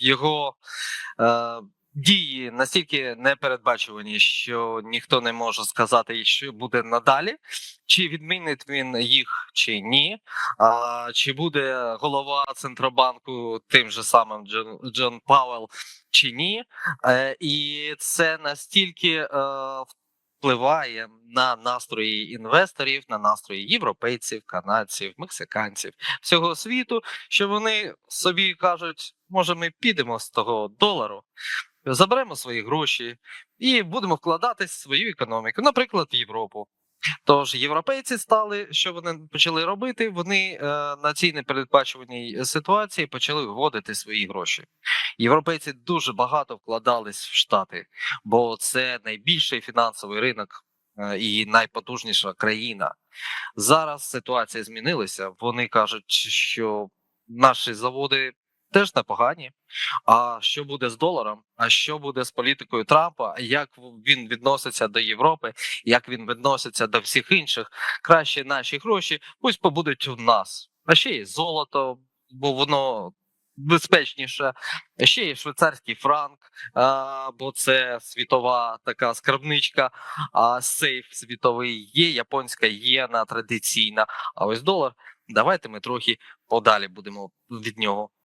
його е, дії настільки непередбачувані, що ніхто не може сказати, що буде надалі, чи відмінить він їх, чи ні. А, чи буде голова центробанку тим же самим Джон, Джон Пауел, чи ні. Е, і це настільки е, впливає на настрої інвесторів, на настрої європейців, канадців, мексиканців всього світу, що вони собі кажуть, може, ми підемо з того долару, заберемо свої гроші і будемо вкладатись в свою економіку, наприклад, в Європу. Тож європейці стали, що вони почали робити? Вони е, на цій непередбачуваній ситуації почали виводити свої гроші. Європейці дуже багато вкладались в Штати, бо це найбільший фінансовий ринок е, і найпотужніша країна. Зараз ситуація змінилася. Вони кажуть, що наші заводи теж непогані. А що буде з доларом? А що буде з політикою Трампа? Як він відноситься до Європи? Як він відноситься до всіх інших? Краще наші гроші пусть побудуть у нас. А ще є золото, бо воно безпечніше. Ще є швейцарський франк, а, бо це світова така скарбничка, а сейф світовий. Є японська єна традиційна. А ось долар. Давайте ми трохи подалі будемо від нього.